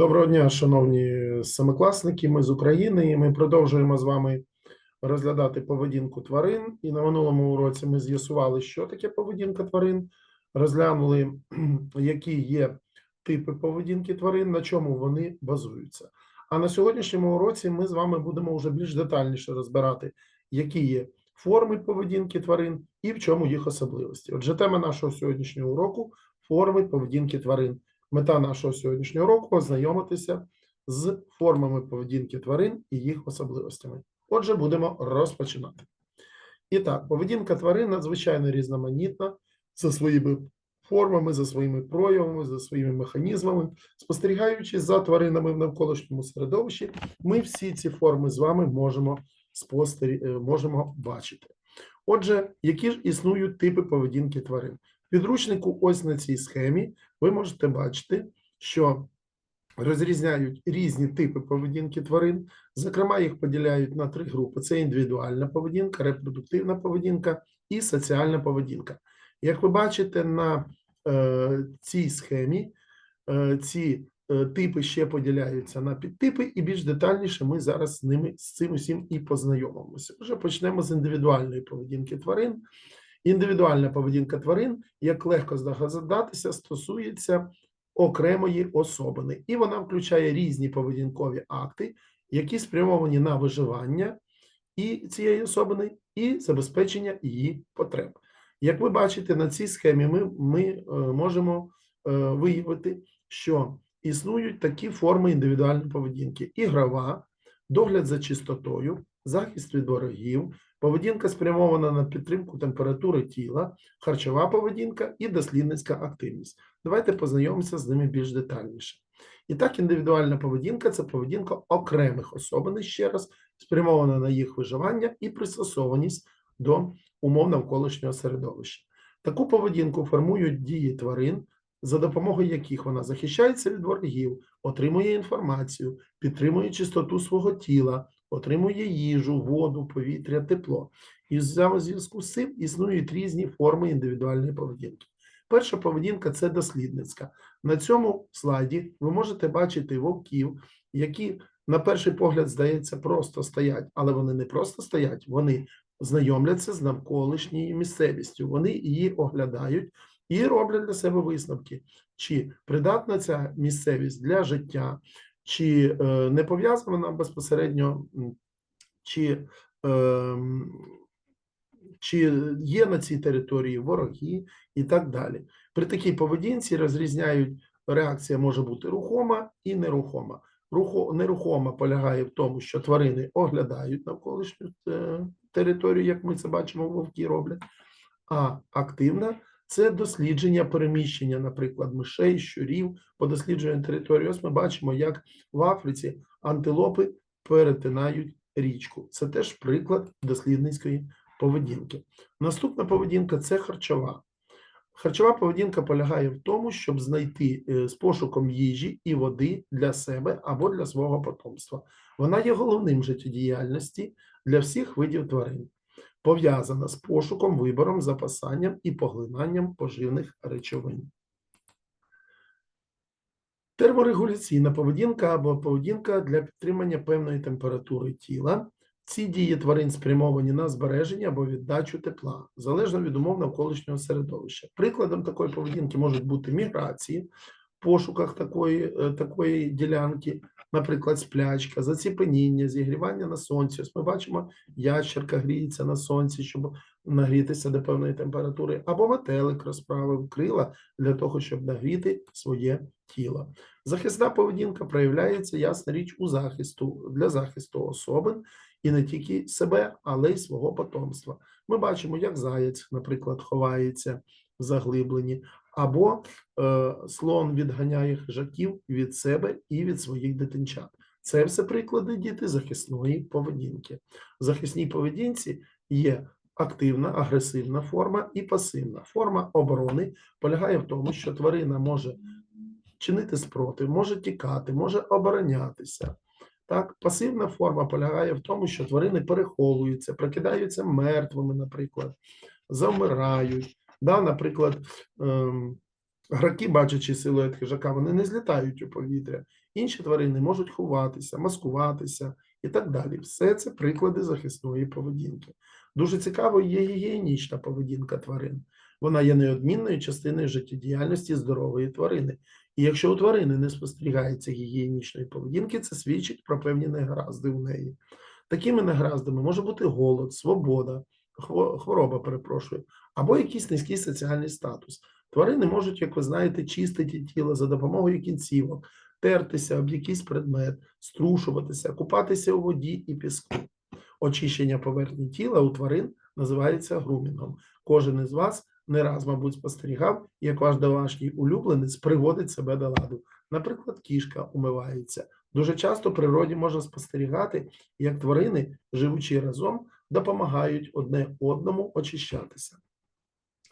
Доброго дня, шановні семикласники. Ми з України і ми продовжуємо з вами розглядати поведінку тварин. І на минулому уроці ми з'ясували, що таке поведінка тварин, розглянули, які є типи поведінки тварин, на чому вони базуються. А на сьогоднішньому уроці ми з вами будемо вже більш детальніше розбирати, які є форми поведінки тварин і в чому їх особливості. Отже, тема нашого сьогоднішнього уроку форми поведінки тварин. Мета нашого сьогоднішнього року ознайомитися з формами поведінки тварин і їх особливостями. Отже, будемо розпочинати. І так, поведінка тварин надзвичайно різноманітна за своїми формами, за своїми проявами, за своїми механізмами. Спостерігаючи за тваринами в навколишньому середовищі, ми всі ці форми з вами можемо спостері... е, можемо бачити. Отже, які ж існують типи поведінки тварин? В підручнику, ось на цій схемі, ви можете бачити, що розрізняють різні типи поведінки тварин. Зокрема, їх поділяють на три групи: це індивідуальна поведінка, репродуктивна поведінка і соціальна поведінка. Як ви бачите на е, цій схемі, е, ці е, типи ще поділяються на підтипи, і більш детальніше ми зараз з ними з цим усім і познайомимося. Вже почнемо з індивідуальної поведінки тварин. Індивідуальна поведінка тварин, як легко здогадатися, стосується окремої особини, і вона включає різні поведінкові акти, які спрямовані на виживання і цієї особини, і забезпечення її потреб. Як ви бачите, на цій схемі ми, ми е, можемо е, виявити, що існують такі форми індивідуальної поведінки: ігрова, догляд за чистотою, захист від ворогів, поведінка спрямована на підтримку температури тіла, харчова поведінка і дослідницька активність. Давайте познайомимося з ними більш детальніше. І так, індивідуальна поведінка це поведінка окремих особин, ще раз, спрямована на їх виживання і пристосованість до умов навколишнього середовища. Таку поведінку формують дії тварин, за допомогою яких вона захищається від ворогів, отримує інформацію, підтримує чистоту свого тіла, отримує їжу, воду, повітря, тепло. І в зв'язку з цим існують різні форми індивідуальної поведінки. Перша поведінка це дослідницька. На цьому слайді ви можете бачити вовків, які, на перший погляд, здається, просто стоять, але вони не просто стоять, вони знайомляться з навколишньою місцевістю, вони її оглядають і роблять для себе висновки, чи придатна ця місцевість для життя, чи е, не пов'язана безпосередньо, чи, е, чи є на цій території вороги і так далі. При такій поведінці розрізняють реакція може бути рухома і нерухома. Рухо, нерухома полягає в тому, що тварини оглядають навколишню е, територію, як ми це бачимо, вовки роблять, а активна це дослідження переміщення, наприклад, мишей, щурів по дослідженню території. Ось ми бачимо, як в Африці антилопи перетинають річку. Це теж приклад дослідницької поведінки. Наступна поведінка це харчова. Харчова поведінка полягає в тому, щоб знайти е, з пошуком їжі і води для себе або для свого потомства. Вона є головним життєдіяльності для всіх видів тварин, пов'язана з пошуком, вибором, запасанням і поглинанням поживних речовин. Терморегуляційна поведінка або поведінка для підтримання певної температури тіла. Ці дії тварин спрямовані на збереження або віддачу тепла, залежно від умов навколишнього середовища. Прикладом такої поведінки можуть бути міграції в пошуках такої, е, такої ділянки, наприклад, сплячка, заціпеніння, зігрівання на сонці. Ось ми бачимо, ящерка гріється на сонці, щоб нагрітися до певної температури, або метелик розправив крила для того, щоб нагріти своє тіло. Захисна поведінка проявляється, ясна річ, у захисту для захисту особин і не тільки себе, але й свого потомства. Ми бачимо, як заєць, наприклад, ховається в заглибленні, або е, слон відганяє хижаків від себе і від своїх дитинчат. Це все приклади діти захисної поведінки. В захисній поведінці є активна, агресивна форма і пасивна. Форма оборони полягає в тому, що тварина може чинити спротив, може тікати, може оборонятися. Так, пасивна форма полягає в тому, що тварини переховуються, прокидаються мертвими, наприклад, завмирають. Да, Наприклад, ем, Граки, бачачи силует хижака, вони не злітають у повітря. Інші тварини можуть ховатися, маскуватися і так далі. Все це приклади захисної поведінки. Дуже цікавою є гігієнічна поведінка тварин. Вона є неодмінною частиною життєдіяльності здорової тварини. І якщо у тварини не спостерігається гігієнічної поведінки, це свідчить про певні негаразди у неї. Такими негараздами може бути голод, свобода, хвороба, перепрошую, або якийсь низький соціальний статус. Тварини можуть, як ви знаєте, чистити тіло за допомогою кінцівок, тертися об якийсь предмет, струшуватися, купатися у воді і піску. Очищення поверхні тіла у тварин називається грумінгом. Кожен із вас не раз, мабуть, спостерігав, як ваш домашній улюбленець приводить себе до ладу. Наприклад, кішка умивається. Дуже часто в природі можна спостерігати, як тварини, живучи разом, допомагають одне одному очищатися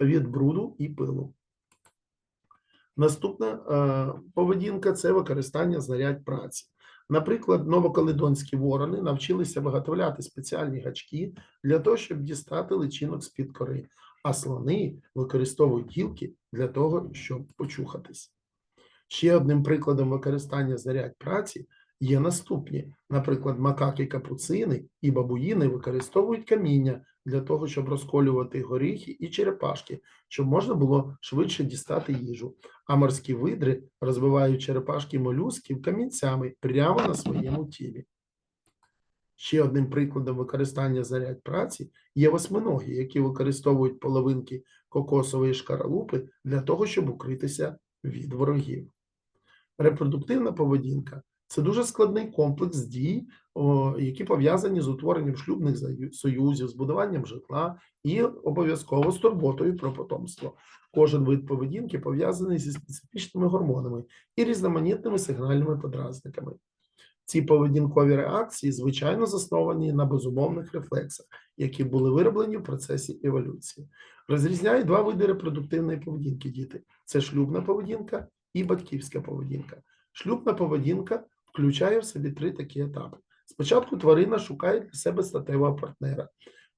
від бруду і пилу. Наступна е, поведінка це використання знарядь праці. Наприклад, новокаледонські ворони навчилися виготовляти спеціальні гачки для того, щоб дістати личинок з-під кори, а слони використовують гілки для того, щоб почухатись. Ще одним прикладом використання знарядь праці є наступні. Наприклад, макаки капуцини і бабуїни використовують каміння для того, щоб розколювати горіхи і черепашки, щоб можна було швидше дістати їжу. А морські видри розбивають черепашки молюсків камінцями прямо на своєму тілі. Ще одним прикладом використання зарядь праці є восьминогі, які використовують половинки кокосової шкаралупи для того, щоб укритися від ворогів. Репродуктивна поведінка це дуже складний комплекс дій, які пов'язані з утворенням шлюбних союзів, з будуванням житла і обов'язково з турботою про потомство. Кожен вид поведінки пов'язаний зі специфічними гормонами і різноманітними сигнальними подразниками. Ці поведінкові реакції, звичайно, засновані на безумовних рефлексах, які були вироблені в процесі еволюції. Розрізняють два види репродуктивної поведінки діти: це шлюбна поведінка і батьківська поведінка. Шлюбна поведінка включає в собі три такі етапи. Спочатку тварина шукає для себе статевого партнера,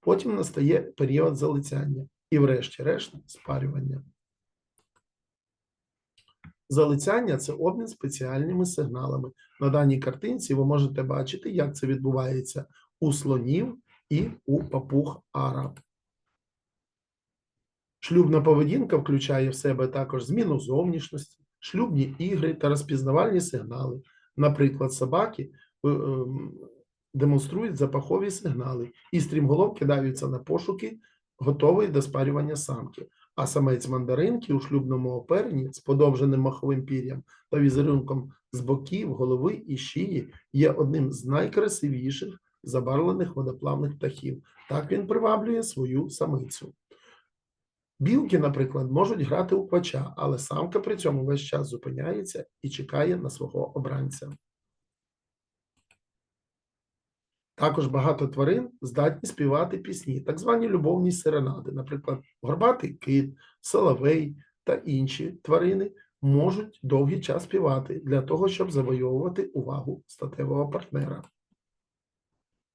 потім настає період залицяння і, врешті-решт, спарювання. Залицяння це обмін спеціальними сигналами. На даній картинці ви можете бачити, як це відбувається у слонів і у папуг ара. Шлюбна поведінка включає в себе також зміну зовнішності, шлюбні ігри та розпізнавальні сигнали. Наприклад, собаки е, ем, демонструють запахові сигнали і стрімголов кидаються на пошуки готової до спарювання самки. А самець мандаринки у шлюбному оперенні з подовженим маховим пір'ям та візерунком з боків, голови і шиї є одним з найкрасивіших забарвлених водоплавних птахів. Так він приваблює свою самицю. Білки, наприклад, можуть грати у квача, але самка при цьому весь час зупиняється і чекає на свого обранця. Також багато тварин здатні співати пісні, так звані любовні серенади. Наприклад, горбатий кит, соловей та інші тварини можуть довгий час співати для того, щоб завойовувати увагу статевого партнера.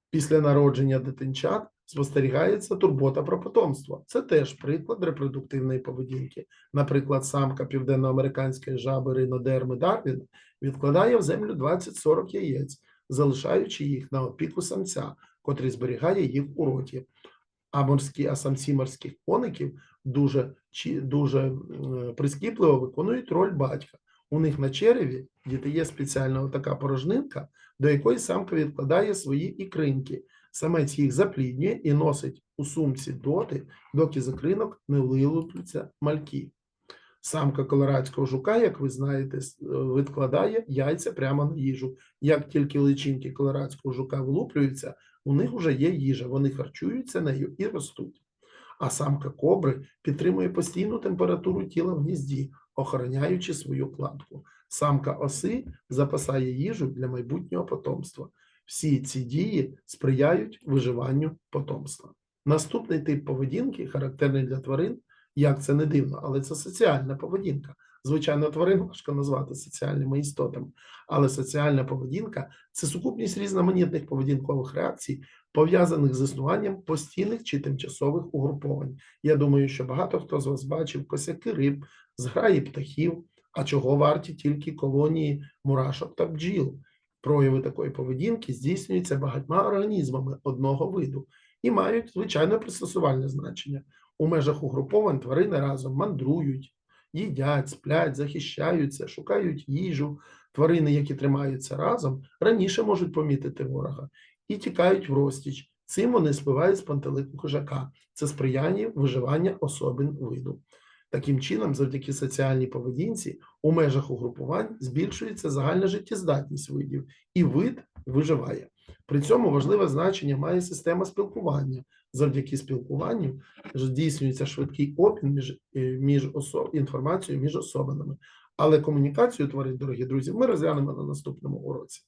Після народження дитинчат спостерігається турбота про потомство. Це теж приклад репродуктивної поведінки. Наприклад, самка південноамериканської жаби ринодерми Дарвін відкладає в землю 20-40 яєць, залишаючи їх на опіку самця, котрий зберігає їх у роті. А морські, а самці морських коників дуже, дуже прискіпливо виконують роль батька. У них на череві діти є спеціальна така порожнинка, до якої самка відкладає свої ікринки. Самець їх запліднює і носить у сумці доти, доки з ікринок не вилуплються мальки. Самка колорадського жука, як ви знаєте, е, відкладає яйця прямо на їжу. Як тільки личинки колорадського жука вилуплюються, у них вже є їжа, вони харчуються нею і ростуть. А самка кобри підтримує постійну температуру тіла в гнізді, охороняючи свою кладку. Самка оси запасає їжу для майбутнього потомства. Всі ці дії сприяють виживанню потомства. Наступний тип поведінки, характерний для тварин, як це не дивно, але це соціальна поведінка. Звичайно, тварин важко назвати соціальними істотами, але соціальна поведінка це сукупність різноманітних поведінкових реакцій, пов'язаних з існуванням постійних чи тимчасових угруповань. Я думаю, що багато хто з вас бачив косяки риб, зграї птахів, а чого варті тільки колонії мурашок та бджіл. Прояви такої поведінки здійснюються багатьма організмами одного виду і мають звичайно пристосувальне значення. У межах угруповань тварини разом мандрують, їдять, сплять, захищаються, шукають їжу. Тварини, які тримаються разом, раніше можуть помітити ворога і тікають в розтіч. Цим вони спливають з пантелику хижака. Це сприяння виживання особин виду. Таким чином, завдяки соціальній поведінці, у межах угрупувань збільшується загальна життєздатність видів, і вид виживає. При цьому важливе значення має система спілкування. Завдяки спілкуванню здійснюється швидкий обмін між, е, між осо... інформацією між особинами. Але комунікацію тварин, дорогі друзі, ми розглянемо на наступному уроці.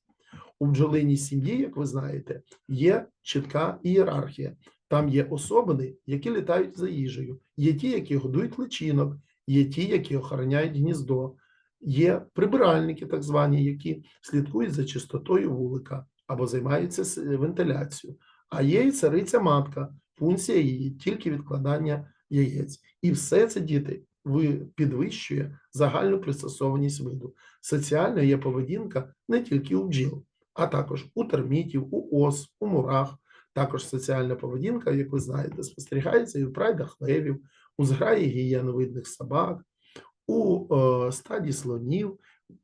У бджолиній сім'ї, як ви знаєте, є чітка ієрархія. Там є особини, які літають за їжею, є ті, які годують личинок, є ті, які охороняють гніздо, є прибиральники, так звані, які слідкують за чистотою вулика або займаються вентиляцією. А є і цариця матка, функція її тільки відкладання яєць. І все це діти підвищує загальну пристосованість виду. Соціальна є поведінка не тільки у бджіл, а також у термітів, у ос, у мурах. Також соціальна поведінка, як ви знаєте, спостерігається і у прайдах левів, у зграї гієновидних собак, у е, стаді слонів,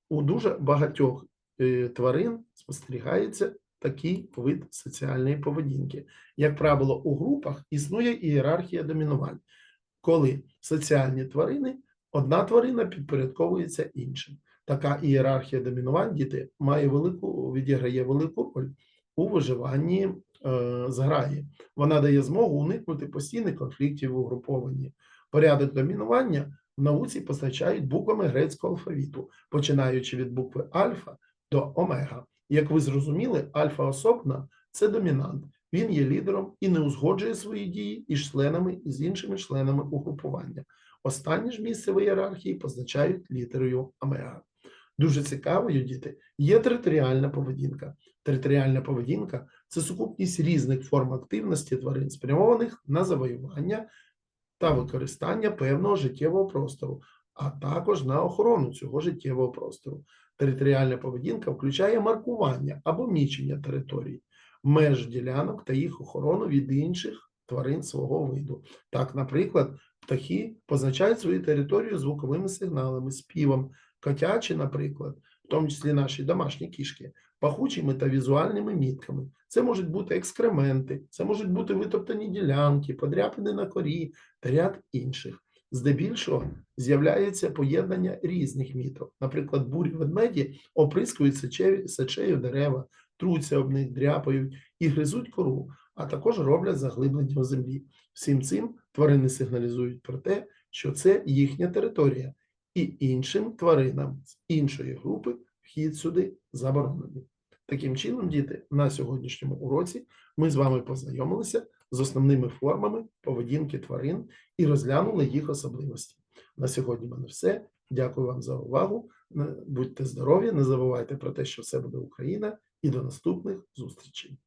у дуже багатьох е, тварин спостерігається такий вид соціальної поведінки. Як правило, у групах існує ієрархія домінувань, коли соціальні тварини, одна тварина підпорядковується іншим. Така ієрархія домінувань діти має велику, відіграє велику роль у виживанні зграї. Вона дає змогу уникнути постійних конфліктів в угрупованні. Порядок домінування в науці позначають буквами грецького алфавіту, починаючи від букви альфа до омега. Як ви зрозуміли, альфа особна це домінант. Він є лідером і не узгоджує свої дії із членами і з іншими членами угрупування. Останнє ж місце в ієрархії позначають літерою омега. Дуже цікавою, діти, є територіальна поведінка. Територіальна поведінка це сукупність різних форм активності тварин, спрямованих на завоювання та використання певного життєвого простору, а також на охорону цього життєвого простору. Територіальна поведінка включає маркування або мічення територій, меж ділянок та їх охорону від інших тварин свого виду. Так, наприклад, птахи позначають свою територію звуковими сигналами, співом, котячі, наприклад, в тому числі наші домашні кішки, пахучими та візуальними мітками. Це можуть бути екскременти, це можуть бути витоптані ділянки, подряпини на корі та ряд інших. Здебільшого з'являється поєднання різних міток. Наприклад, бурі ведмеді оприскують сечею, дерева, труться об них, дряпають і гризуть кору, а також роблять заглиблення в землі. Всім цим тварини сигналізують про те, що це їхня територія, і іншим тваринам з іншої групи вхід сюди заборонений. Таким чином, діти, на сьогоднішньому уроці ми з вами познайомилися з основними формами поведінки тварин і розглянули їх особливості. На сьогодні в мене все. Дякую вам за увагу. Будьте здорові, не забувайте про те, що все буде Україна, і до наступних зустрічей.